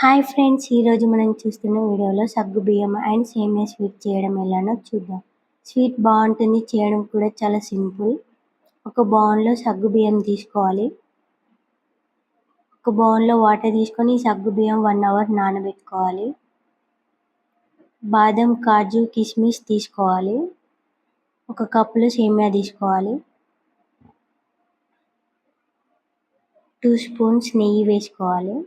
Hi friends ఈరోజు మనం చూస్తున్న వీడియోలో సగ్గు బియ్యం అండ్ సేమియా స్వీట్ చేయడం ఎలానో చూద్దాం. స్వీట్ బాగుంటుంది చేయడం కూడా చాలా సింపుల్. ఒక బౌన్లో సగ్గు బియ్యం తీసుకోవాలి. ఒక బౌన్లో వాటర్ తీసుకొని సగ్గు బియ్యం వన్ అవర్ నానబెట్టుకోవాలి. బాదం కాజు కిస్మిస్ తీసుకోవాలి. ఒక కప్పులో సేమియా తీసుకోవాలి. టూ స్పూన్స్ నెయ్యి వేసుకోవాలి.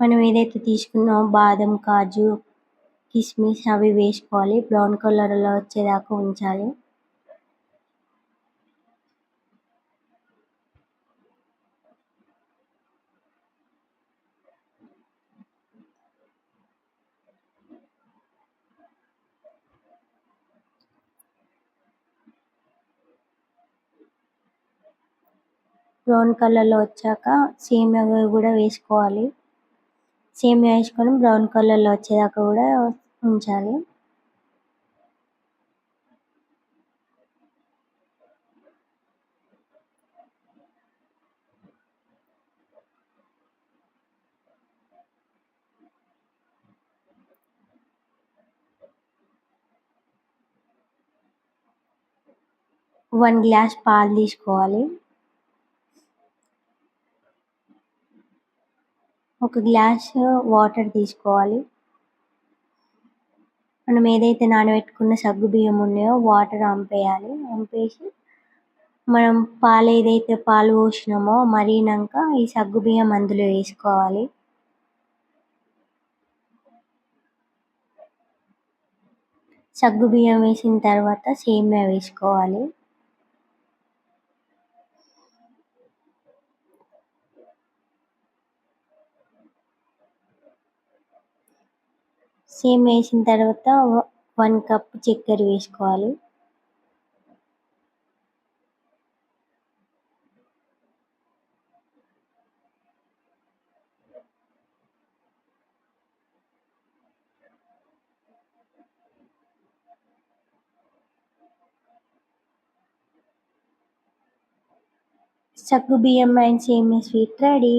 మనం ఏదైతే తీసుకున్నామో బాదం కాజు కిస్మిస్ అవి వేసుకోవాలి. బ్రౌన్ కలర్లో వచ్చేదాకా ఉంచాలి. బ్రౌన్ కలర్లో వచ్చాక సేమియా కూడా వేసుకోవాలి. సేమియా వేసుకొని బ్రౌన్ కలర్లో వచ్చేదాకా కూడా ఉంచాలి. వన్ గ్లాస్ పాలు తీసుకోవాలి. ఒక గ్లాస్ వాటర్ తీసుకోవాలి. మనం ఏదైతే నానబెట్టుకున్న సగ్గు బియ్యం ఉన్నాయో వాటర్ అంపేయాలి అంపేసి మనం పాలు ఏదైతే పాలు పోసినామో మరిగినాక ఈ సగ్గు బియ్యం అందులో వేసుకోవాలి. సగ్గు బియ్యం వేసిన తర్వాత సేమియా వేసుకోవాలి. సేమ్ వేసిన తర్వాత వన్ కప్ చక్కెర వేసుకోవాలి. సగ్గు బియ్యం అండ్ సేమియా స్వీట్ రెడీ.